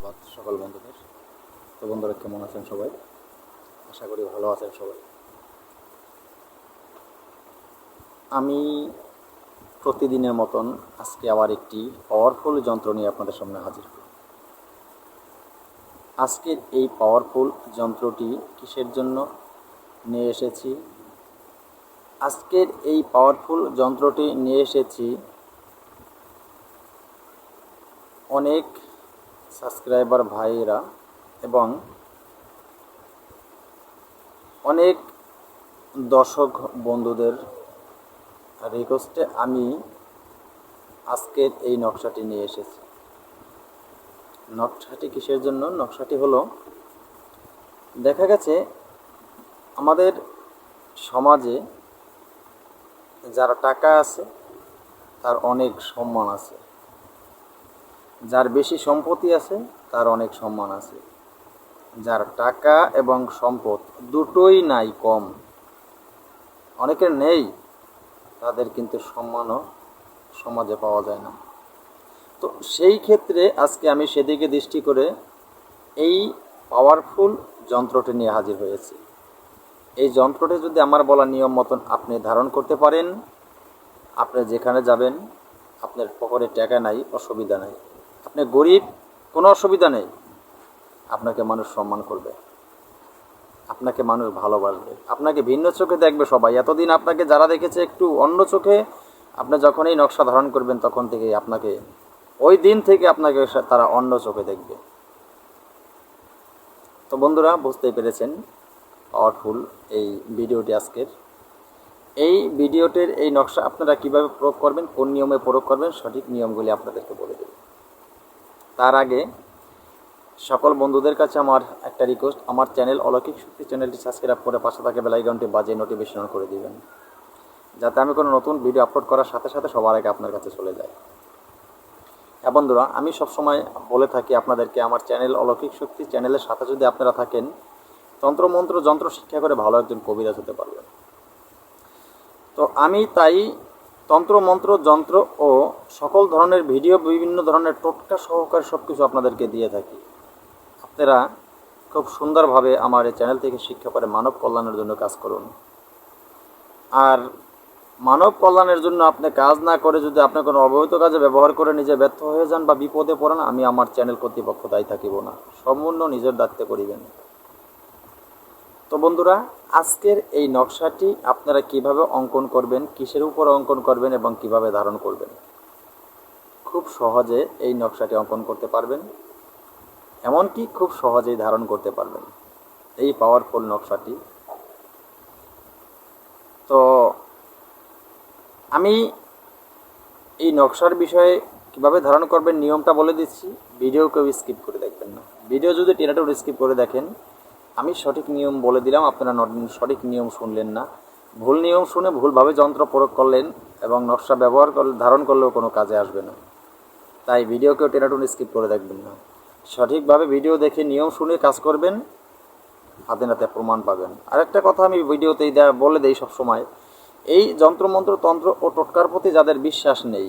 ধন্যবাদ সকল বন্ধুদের। তো বন্ধুরা, কেমন আছেন সবাই? আশা করি ভালো আছেন সবাই। আমি প্রতিদিনের মতন আজকে আবার একটি পাওয়ারফুল যন্ত্র নিয়ে আপনাদের সামনে হাজির। আজকের এই পাওয়ারফুল যন্ত্রটি কিসের জন্য নিয়ে এসেছি? আজকের এই পাওয়ারফুল যন্ত্রটি নিয়ে এসেছি অনেক সাবস্ক্রাইবার ভাইয়েরা এবং অনেক দর্শক বন্ধুদের রিকোয়েস্টে আমি আজকের এই নকশাটি নিয়ে এসেছি। নকশাটি কিসের জন্য? নকশাটি হলো, দেখা গেছে আমাদের সমাজে যারা টাকা আছে, তার অনেক সম্মান আছে। যার বেশি সম্পত্তি আছে, তার অনেক সম্মান আছে। যার টাকা এবং সম্পদ দুটোই নাই কম। অনেকের নেই, তাদের কিন্তু সম্মানও সমাজে পাওয়া যায় না। তো সেই ক্ষেত্রে আজকে আমি সেদিকে দৃষ্টি করে এই পাওয়ারফুল যন্ত্রটি নিয়ে হাজির হয়েছি। এই যন্ত্রটি যদি আমার বলা নিয়ম মতন আপনি ধারণ করতে পারেন, আপনি যেখানে যাবেন, আপনার পকেটে টাকা নাই, অসুবিধা নাই। আপনি গরিব, কোনো অসুবিধা নেই। আপনাকে মানুষ সম্মান করবে। আপনাকে মানুষ ভালোবাসবে। আপনাকে ভিন্ন চোখে দেখবে সবাই। এতদিন আপনাকে যারা দেখেছে একটু অন্য চোখে, আপনি যখন এই নকশা ধারণ করবেন তখন থেকে আপনাকে ওই দিন থেকে আপনাকে তারা অন্য চোখে দেখবে। তো বন্ধুরা, বুঝতেই পেরেছেন পাওয়ারফুল এই ভিডিওটি আজকের। এই ভিডিওটির এই নকশা আপনারা কীভাবে প্রয়োগ করবেন, কোন নিয়মে প্রয়োগ করবেন, সঠিক নিয়মগুলি আপনাদেরকে বলে দেব। তার আগে সকল বন্ধুদের কাছে আমার একটা রিকোয়েস্ট আমার চ্যানেল অলৌকিক শক্তি চ্যানেলটি সাবস্ক্রাইব করে পাশে থাকে বেলাইকনটি বাজে নোটিফিকেশন করে দিবেন। যাতে আমি কোনো নতুন ভিডিও আপলোড করার সাথে সাথে সবার আগে আপনার কাছে চলে যায়। হ্যাঁ বন্ধুরা, আমি সবসময় বলে থাকি আপনাদেরকে, আমার চ্যানেল অলৌকিক শক্তি চ্যানেলের সাথে যদি আপনারা থাকেন, তন্ত্রমন্ত্র যন্ত্র শিক্ষা করে ভালো একজন কবিরাজ হতে পারবেন। তো আমি তাই তন্ত্র, মন্ত্র, যন্ত্র ও সকল ধরনের ভিডিও, বিভিন্ন ধরনের টোটকা সহকারে সব কিছু আপনাদেরকে দিয়ে থাকি। আপনারা খুব সুন্দরভাবে আমার এই চ্যানেল থেকে শিক্ষা করে মানব কল্যাণের জন্য কাজ করুন। আর মানব কল্যাণের জন্য আপনি কাজ না করে যদি আপনি কোনো অবহিত কাজে ব্যবহার করে নিজে ব্যর্থ হয়ে যান বা বিপদে পড়েন, আমি আমার চ্যানেল কর্তৃপক্ষ দায়ী থাকিব না। সম্পূর্ণ নিজের দায়িত্বে করিবেন। তো বন্ধুরা, আজকের এই নকশাটি আপনারা কীভাবে অঙ্কন করবেন, কিসের উপর অঙ্কন করবেন এবং কীভাবে ধারণ করবেন? খুব সহজে এই নকশাটি অঙ্কন করতে পারবেন, এমনকি খুব সহজেই ধারণ করতে পারবেন। এই পাওয়ারফুল নকশাটি। তো আমি এই নকশার বিষয়ে কীভাবে ধারণ করবেন নিয়মটা বলে দিচ্ছি, ভিডিও কেউ স্কিপ করে দেখবেন না। ভিডিও যদি টেনাটেও স্কিপ করে দেখেন আমি সঠিক নিয়ম বলে দিলাম, আপনারা সঠিক নিয়ম শুনলেন না। ভুল নিয়ম শুনে ভুলভাবে যন্ত্র প্রয়োগ করলেন এবং নকশা ব্যবহার করলে ধারণ করলেও কোনো কাজে আসবে না। তাই ভিডিওকেও টেনাটুন স্কিপ করে দেখবেন না। সঠিকভাবে ভিডিও দেখে নিয়ম শুনে কাজ করবেন, হাতে নাতে প্রমাণ পাবেন। আরেকটা কথা আমি ভিডিওতেই বলে দেই সবসময়, এই যন্ত্রমন্ত্র তন্ত্র ও টোটকার প্রতি যাদের বিশ্বাস নেই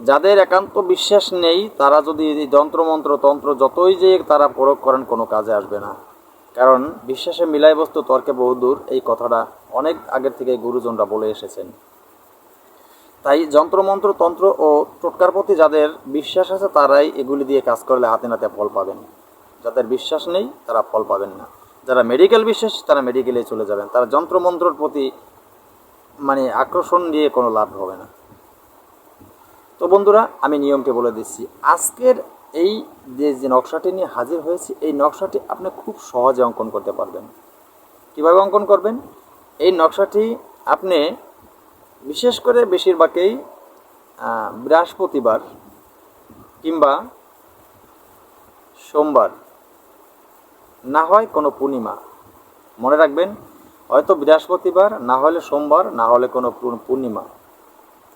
যাদের একান্ত বিশ্বাস নেই, তারা যদি এই যন্ত্রমন্ত্র, তন্ত্র যতই যে তারা প্রয়োগ করেন, কোনো কাজে আসবে না। কারণ বিশ্বাসে মিলাই বস্তু তর্কে বহুদূর এই কথাটা অনেক আগের থেকে গুরুজনরা বলে এসেছেন। তাই যন্ত্রমন্ত্র, তন্ত্র ও টোটকার প্রতি যাদের বিশ্বাস আছে, তারাই এগুলি দিয়ে কাজ করলে হাতে নাতে ফল পাবেন। যাদের বিশ্বাস নেই, তারা ফল পাবেন না। যারা মেডিকেল বিশ্বাস, তারা মেডিকেলে চলে যাবেন। তারা যন্ত্রমন্ত্রর প্রতি মানে আকর্ষণ দিয়ে কোনো লাভ হবে না। তো বন্ধুরা, আমি নিয়মটি বলে দিচ্ছি। আজকের এই যে যে নকশাটি নিয়ে হাজির হয়েছি, এই নকশাটি আপনি খুব সহজে অঙ্কন করতে পারবেন। কীভাবে অঙ্কন করবেন? এই নকশাটি আপনি বিশেষ করে বেশিরভাগই বৃহস্পতিবার কিংবা সোমবার, না হয় কোনো পূর্ণিমা। মনে রাখবেন, হয়তো বৃহস্পতিবার, না হলে সোমবার, না হলে কোনো পূর্ণিমা।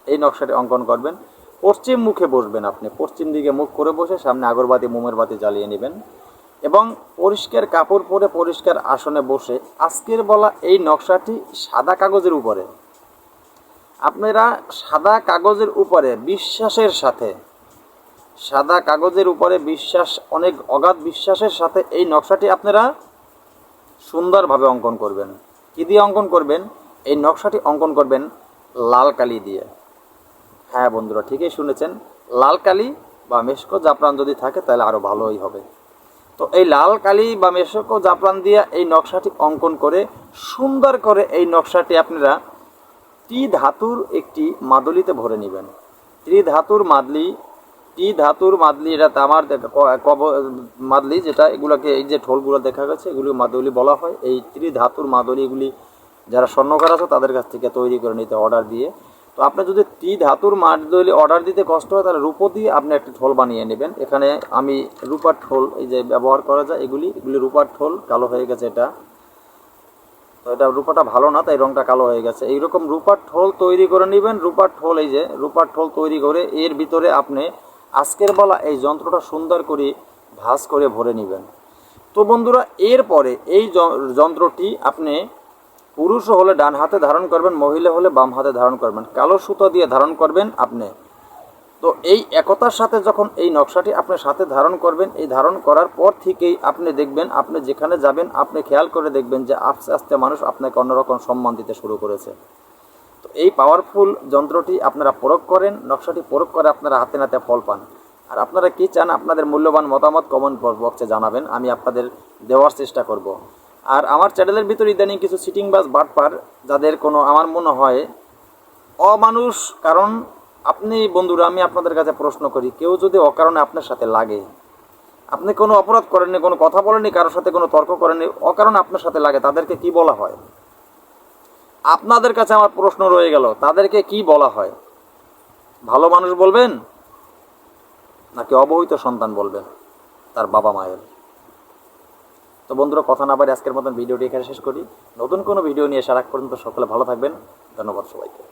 এই নকশাটি অঙ্কন করবেন। পশ্চিম মুখে বসবেন আপনি। পশ্চিম দিকে মুখ করে বসে সামনে আগরবাতি, মোমের বাতি জ্বালিয়ে নেবেন। এবং পরিষ্কার কাপড় পরে পরিষ্কার আসনে বসে আজকের বলা এই নকশাটি সাদা কাগজের উপরে। আপনারা সাদা কাগজের উপরে বিশ্বাসের সাথে, সাদা কাগজের উপরে বিশ্বাস, অনেক অগাধ বিশ্বাসের সাথে এই নকশাটি আপনারা সুন্দরভাবে অঙ্কন করবেন। কী দিয়ে অঙ্কন করবেন? এই নকশাটি অঙ্কন করবেন লাল কালি দিয়ে। হ্যাঁ বন্ধুরা, ঠিকই শুনেছেন। লাল কালি বা মেশকো জাফরান যদি থাকে, তাহলে আরও ভালোই হবে। তো এই লাল কালি বা মেশকো জাফরান দিয়ে এই নকশাটি অঙ্কন করে, সুন্দর করে এই নকশাটি আপনারা টি ধাতুর একটি মাদলিতে ভরে নেবেন। টি ধাতুর মাদলি, টি ধাতুর মাদলি, এটা তামার কব- মাদলি যেটা, এগুলোকে এই যে ঠোলগুলো দেখা গেছে, এগুলি মাদলি বলা হয়। এই ত্রি ধাতুর মাদলি এগুলি যারা স্বর্ণকার আছে, তাদের কাছ থেকে তৈরি করে নিতে অর্ডার দিয়ে তো আপনি যদি টি ধাতুর মাদলি অর্ডার দিতে কষ্ট হয়, তাহলে রূপো দিয়ে আপনি একটি ঠোল বানিয়ে নেবেন। এখানে আমি রূপার ঠোল এই যে ব্যবহার করা যায়, এগুলি এগুলি রূপার ঠোল, কালো হয়ে গেছে এটা। তো এটা রূপাটা ভালো না, তাই রংটা কালো হয়ে গেছে। এইরকম রূপার ঠোল তৈরি করে নেবেন। রূপার ঠোল এই যে, রূপার ঠোল তৈরি করে এর ভিতরে আপনি আজকের বেলা এই যন্ত্রটা সুন্দর করে ভাঁজ করে ভরে নেবেন। তো বন্ধুরা, এরপরে এই যন্ত্রটি আপনি পুরুষ হলে ডান হাতে ধারণ করবেন, মহিলা হলে বাম হাতে ধারণ করবেন। কালো সুতো দিয়ে ধারণ করবেন আপনি। তো এই একতার সাথে যখন এই নকশাটি আপনি সাথে ধারণ করবেন, এই ধারণ করার পর থেকেই আপনি দেখবেন, আপনি যেখানে যাবেন, আপনি খেয়াল করে দেখবেন যে আস্তে আস্তে মানুষ আপনাকে অন্যরকম সম্মান দিতে শুরু করেছে। তো এই পাওয়ারফুল যন্ত্রটি আপনারা প্রয়োগ করেন, নকশাটি প্রয়োগ করে আপনারা হাতে নাতে ফল পান। আর আপনারা কি চান, আপনাদের মূল্যবান মতামত কমেন্ট বক্সে জানাবেন, আমি আপনাদের দেওয়ার চেষ্টা করব। আর আমার চ্যানেলের ভিতরে ইদানিং কিছু সিটিং বাস বাটপার, যাদের কোনো আমার মনে হয় অমানুষ, কারণ আপনি বন্ধুরা, আমি আপনাদের কাছে প্রশ্ন করি, কেউ যদি অকারণে আপনার সাথে লাগে, আপনি কোনো অপরাধ করেননি, কোনো কথা বলেননি, কারোর সাথে কোনো তর্ক করেননি, অকারণে আপনার সাথে লাগে, তাদেরকে কি বলা হয়? আপনাদের কাছে আমার প্রশ্ন রয়ে গেল, তাদেরকে কি বলা হয়? ভালো মানুষ বলবেন, নাকি অবহিত সন্তান বলবেন, তার বাবা মায়ের তো বন্ধুরা, কথা না পারি আজকের মতন ভিডিওটি এখানে শেষ করি। নতুন কোনো ভিডিও নিয়ে সারাক পর্যন্ত সকলে ভালো থাকবেন। ধন্যবাদ সবাইকে।